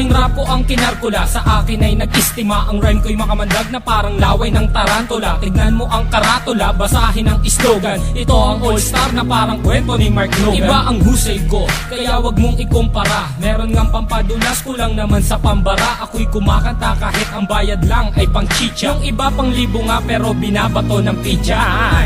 morning rap ko ang kinarkula. Sa akin ay nag-istima Ang rhyme ko'y makamandag na parang laway ng tarantula. Tignan mo ang karatula Basahin ang slogan Ito ang all-star na parang kwento ni Mark Logan. Iba ang husay ko Kaya wag mong ikumpara. Meron ngang pampadulas Kulang naman sa pambara. Ako'y kumakanta kahit ang bayad lang ay pang chicha Yung iba pang libo nga pero binabato ng pizza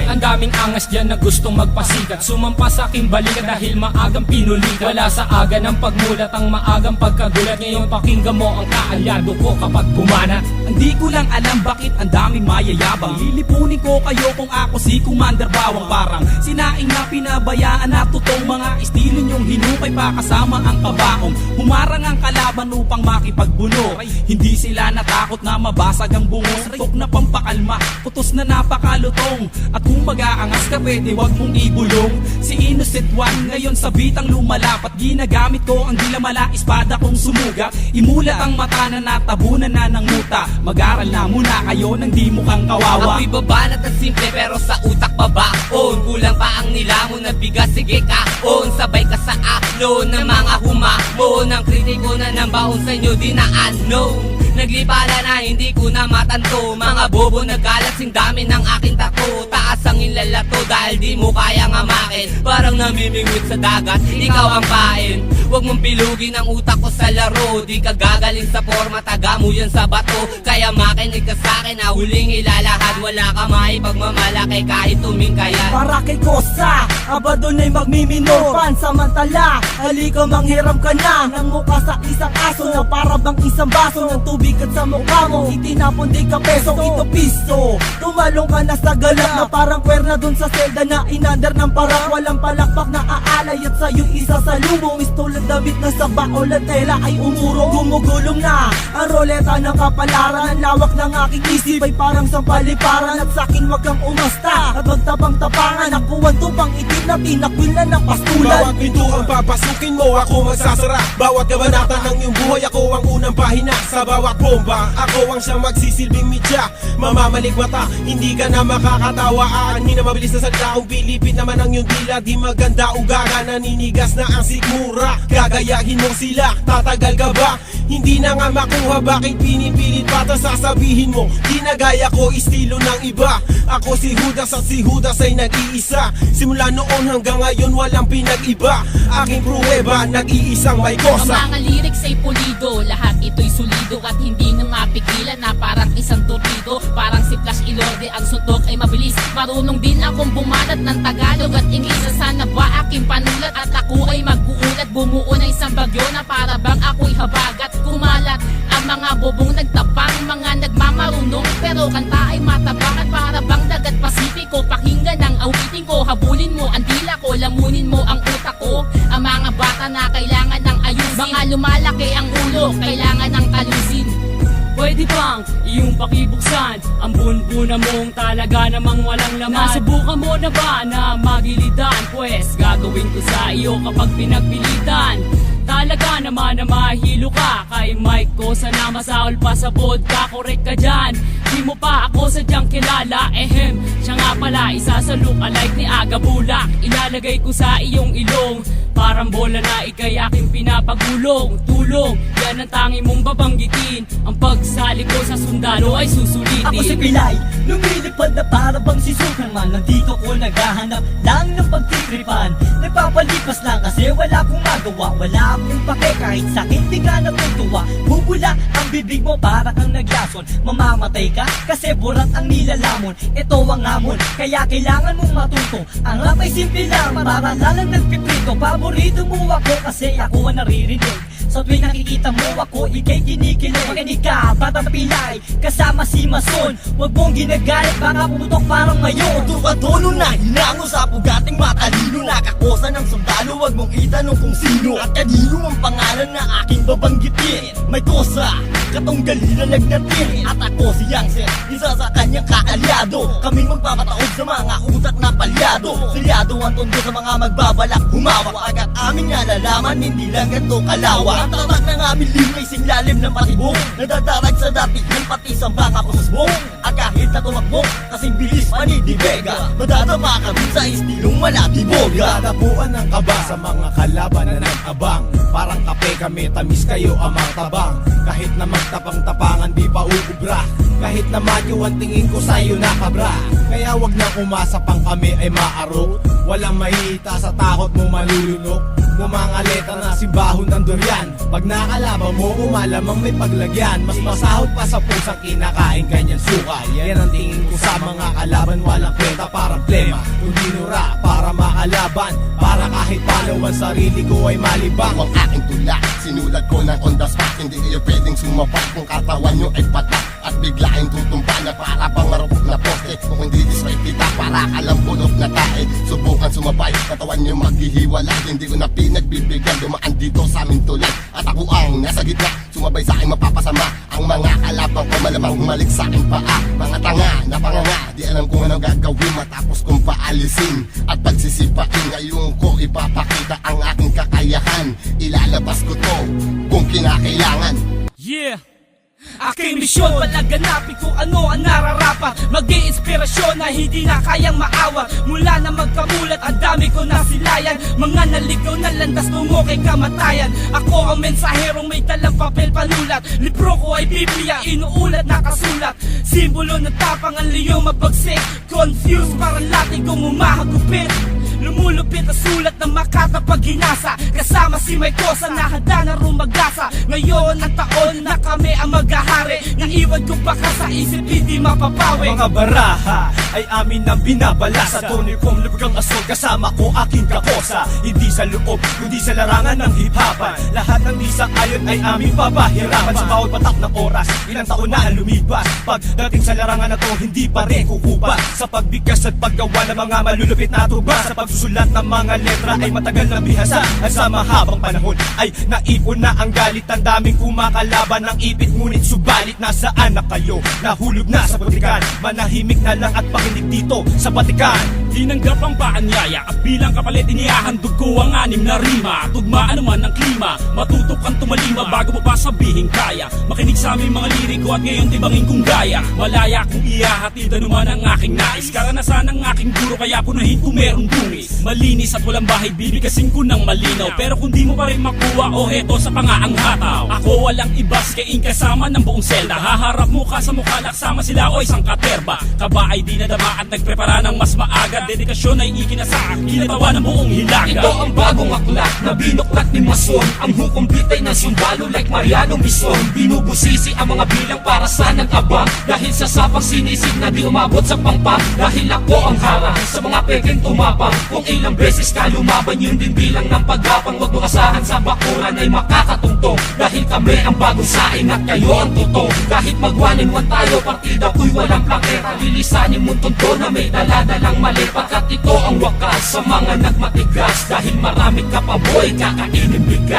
Ang daming angas dyan na gustong magpasikat. Sumampa sa aking balikat dahil maagang pinulikat. Wala sa aga ng pagmulat ang maagang pagkagulat. Ngayon pakinggan mo ang kaalyado ko kapag bumanat Hindi ko lang alam bakit ang daming mayayabang. Lilipunin ko kayo kung ako si Commander Bawang Parang. Sinaing na pinabayaan na totoong mga estilo nyong hinukay pa kasama ang kabaong. Humarang ang kalaban upang makipagbuno. Hindi sila natakot na mabasag ang bungos Tok na pampakalma, putos na napakalutong. At kung mag-aangas ka pwede wag mong ibulong. Si Innocent One ngayon sa bitang lumalapat Ginagamit ko ang dilamala espada kong sumuga. Imulat ang mata na natabunan na ng muta. Mag-aral na muna kayo nang di mukhang kawawa. Ako'y babanat at simple pero sa utak babaon. Kulang pa ang nilamon na bigas, sige kaon. Sabay ka sa aklo ng mga humamon Ang kritiko na ng baon sa inyo di na ano Naglipala na hindi ko na matanto. Mga bobo nagkalat sing dami ng aking tato Taas ang inlalato dahil di mo kayang amakin Parang namimingwit sa dagat, ikaw ang pain. Huwag mong pilugin ang utak ko sa laro. Di ka gagaling sa forma, taga mo yan sa bato. Kaya makinig ka sa'kin na huling ilalahad. Wala ka maipagmamalaki kahit tumingkayan Para kay Kosa, aba doon ay magmimino Pansamantala, halika manghiram ka na. Ng mukha sa isang aso na para bang isang baso. Ng tubig at sa mukha mo, itinapon di ka peso. Ito piso, tumalong ka na sa galak Na parang kwerna doon sa selda na inander ng parang Walang palakpak na at sa'yo isa sa lumong Istulad damit na sa baol at tela ay umuro Gumugulong na. Ang roleta ng kapalaran Ang lawak ng aking isip ay parang sampaliparan At sa'kin wag kang umasta. At magtabang tapangan Nakuha tupang itim na tinakwil na ng pastulan. Bawat pintuang papasukin mo, ako magsasara Bawat kabanata ng iyong buhay, ako ang unang pahina. Sa bawat bomba, ako ang siyang magsisilbing midya Mamamalik mata, hindi ka na makakatawa. Aanhin na mabilis na saltaong pilipit naman ang iyong dila Di maganda ugaga, naninigas na ang sikmura Gagayahin mo sila, tatagal ka ba? Hindi na nga makuha, bakit pinipilit pa to sasabihin mo. Di na gaya ko, estilo ng iba. Ako si Judas at si Judas ay nag-iisa. Simula noon hanggang ngayon walang pinag-iba. Aking pruweba, nag-iisang may Ang kosa. mga lyrics ay pulido. Lahat ito'y solido At hindi na mapigilan na parang isang torpedo Parang si Flash Ilorde Ang suntok ay mabilis. Marunong din akong bumanat ng Tagalog at Ingles. Sana ba aking panulat? At ako ay mag-uulat. Bumuo na isang bagyo na para bang ako'y habagat Kumalat. Ang mga bobong nagtapang Mga nagmamarunong. Pero kanta ay matabang At para bang dagat pasipiko. Pakinggan ang awitin ko Habulin mo ang dila ko Lamunin mo ang utak ko. Ang mga bata na kailangan ng ayusin. Mga lumalaki ang ulo Kailangan ng talusin Pwede bang iyong pakibuksan Ang bunbuna mong talaga namang walang laman? Nasubukan mo na ba na magilidan Pwes gagawin ko sa iyo kapag pinagpilitan. Talaga naman na mahilo ka Kay Mike ko sana masaol pa sa vodka Correct ka dyan. Di mo pa ako sadyang kilala Ehem, siya nga pala isa sa look-alike ni Aga Bulak. Ilalagay ko sa iyong ilong Parang bola na ikay aking pinapagulong Tulong, yan ang tangi mong babanggitin. Ang pagsali ko sa sundalo ay susulitin. Ako si Pilay, lumilipad na para bang si Superman Nandito ko naghahanap lang ng pagtitripan. Nagpapalipas lang kasi wala akong magawa. Wala akong pake kahit sakit di ka natutuwa. Bubula ang bibig mo para kang naglason. Mamamatay ka kasi burat ang nilalamon. Ito ang hamon, kaya kailangan mong matuto. Ang rap ay simple lang, para ka lang nagpiprito Paborito mo ako kasi ako ang naririnig sa tuwing nakikita mo ako, ikay kinikilig Makinig ka, batang pilay, kasama si Mason Huwag mong ginagalit, baka pumutok parang ngayon. Tukatono na hinango sa pugating matalino. Nakakosa ng sundalo, wag mong itanong kung sino. At kanino ang pangalan na aking babanggitin. May kosa, katong galina nagnatin At ako si Yangsen, isa sa kanyang kaalyado. Kaming magpapataog sa mga utak na palyado. Silyado ang tondo sa mga magbabalak. Humawak Agad aming nalalaman, hindi lang ganito kalawa Ang tatak ng aming limay singlalim ng patibong. Nadadarag sa datihan pati sa mga pususbong At kahit na tumakbo, kasing bilis pa ni Di Vega. Madadama kami sa estilo mong malatiboga Tatapuan ng kaba sa mga kalaban na nag-abang. Parang kape kami, tamis kayo amang tabang. Kahit na magtapang-tapangan di pa uubra. Kahit na madyo ang tingin ko sa'yo nakabra. Kaya wag na umasa pang kami ay maaro Walang mahita sa takot mo malulunok. Mumangaleta na simbahon ng durian Pag nakalaban mo, umalamang may paglagyan. Mas masahod pa sa pusang kinakain kanyang suka Yan ang tingin ko sa mga kalaban Walang kwenta para plema. Kundi nura para makalaban Para kahit paano ang sarili ko ay malibang. Ang aking tula Sinulat ko ng on the spot. Hindi kayo pwedeng sumapat Kung katawan nyo ay patak. At biglaing tutumba na para pang marupok na poste Sumabay Katawan nyo maghihiwalay Hindi ko na pinagbibigyan Dumaan dito sa aming tulay At ako ang nasa gitna Sumabay sa aking mapapasama. Ang mga kalabang ko malamang humalik sa aking paa. Mga tanga na panganga Di alam kung anong gagawin Matapos kong paalisin At pagsisipain. Ngayon ko ipapakita ang aking kakayahan. Ilalabas ko to kung kinakailangan. Yeah! Aking misyon, palaganapin kung ano ang nararapat Maging inspirasyon na hindi na kayang maawa. Mula na magkamulat, ang dami ko nasilayan. Mga naligaw na landas tungo kay kamatayan. Ako ang mensaherong may dalang papel panulat. Libro ko ay Biblia, inuulat na kasulat Simbolo ng tapang ang liyong mabagsik Confused, parang lating kong umahagupit Lumulupit ang sulat ng Makata pag Kasama si May Kosa na handa na rumagasa. Ngayon ang taon na kami ang maghahari. Naiwan ko baka sa isip hindi mapapawi. Mga baraha ay amin ang binabala. Sa tunay kong lubugang asol kasama ko aking kakosa Hindi sa loob, kundi sa larangan ng hip-hopan Lahat ng di sa ayon ay aming papahirapan. Sa bawat patak ng oras, ilang taon na ang lumipas. Pagdating sa larangan na to, hindi pa rin kukupa Sa pagbigkas at paggawa ng mga malulupit na tuba. Sa pagsusulat ng mga letra ay matagal na bihasa. At sa mahabang panahon ay naipon na ang galit. Ang daming kumakalaban ng ipit Ngunit subalit nasaan na kayo. Nahulog na sa butikan Manahimik na lang at pakinig dito sa batikan Tinanggap ang paanyaya At bilang kapalit inihahandog ko ang anim na rima. Tugmaan naman ng klima Matutok kang tumalima. Bago mo pa sabihin kaya. Makinig sa aming mga liriko at ngayon tibangin kong gaya. Malaya kung ihahatid anuman ang aking nais. Karanasan ng aking guro kaya punahin kung merong dungis Malinis at walang bahay bibigkasin ko ng malinaw. Pero kung di mo pa rin makuha o heto sa pangaang hataw. Ako walang ibas kaing kasama ng buong selda. Haharap mukha sa mukha naksama sila o isang katerba. Kaba ay di nadama at nagprepara ng mas maaga. Dedikasyon ay ikinasa Kinatawa ng buong hilaga. Ito ang bagong aklat na binuklat ni Mason Ang hukom bitay ng sundalo like Mariano Bison. Binubusisi ang mga bilang para sa nag-abang Dahil sa sapang sinisig na di umabot sa pangpang. Dahil ako ang harang sa mga peking tumapang. Kung ilang beses ka lumaban yun din bilang ng paggapang Huwag mo asahan sa bakuran ay makakatungtong. Dahil kami ang bagong saing at kayo ang tutong Kahit mag one in one tayo partida ko'y walang plaketa Lilisanin mo tunto na may daladalang mali. Pagkat ito ang wakas sa mga nagmatigas. Dahil marami ka pa boy kakainin bigas